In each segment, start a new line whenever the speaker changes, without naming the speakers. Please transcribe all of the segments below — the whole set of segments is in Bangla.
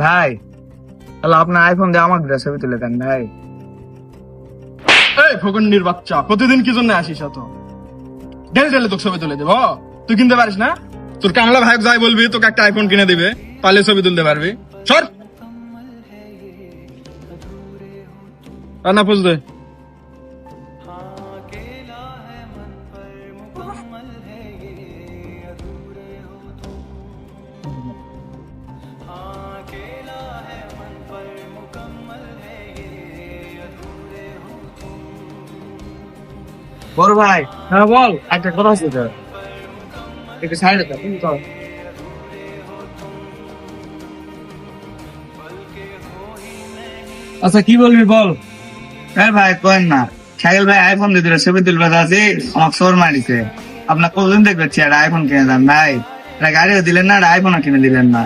ভাই তাহলে আপনার আইফোন দিয়ে আমার ছবি তুলে দেন ভাই।
এই ফকন্ডির বাচ্চা প্রতিদিন কি জন্য আসিস এত? ডেলে ডেলে তোকে ছবি তুলে দেবো তুই কিনতে পারিস না? তোর কামলা ভাই যাই বলবি তোকে একটা আইফোন কিনে দিবে তাহলে ছবি তুলতে পারবি। সর! রান্না পুজ দে।
বড় ভাই
হ্যাঁ বল
একটা কথা আছে তো একটু সাইডে তো তুমি চল।
আচ্ছা কি বলবি বল?
হ্যাঁ ভাই কেন না। সাইকেল ভাই আইফোন দিয়ে দিলে ছবি তুলবে আছে আমাকে সোর মারিছে। আপনার কতদিন দেখবে একটা আইফোন কিনে দেন ভাই? এটা গাড়িও দিলেন না আর আইফোনও কিনে দিলেন না।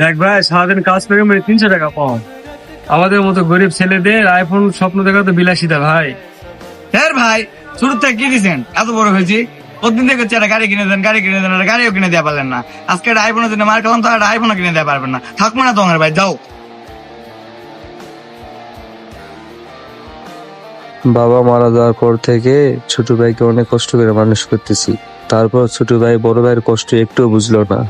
দেখ ভাই সারাদিন কাজ করে মানে তিনশো টাকা পাও আমাদের মতো গরিব ছেলেদের আইফোন স্বপ্ন দেখা তো বিলাসিতা ভাই।
হ্যাঁ ভাই শুরু থেকে কি দিচ্ছেন এত বড় হয়েছি। প্রতিদিন দেখে হচ্ছে একটা গাড়ি কিনে দেন গাড়ি কিনে দেন একটা গাড়িও কিনে দেওয়া পারলেন না। আজকে একটা আইফোনের জন্য মার খেলাম তো একটা আইফোনও কিনে দেওয়া পারবেন না। থাকব না তোমার ভাই যাও।
বাবা মারা যাওয়ার পর থেকে ছোট ভাইকে অনেক কষ্ট করে মানুষ করতেছি। তারপর ছোট ভাই বড় ভাইয়ের কষ্ট একটুও বুঝলো না।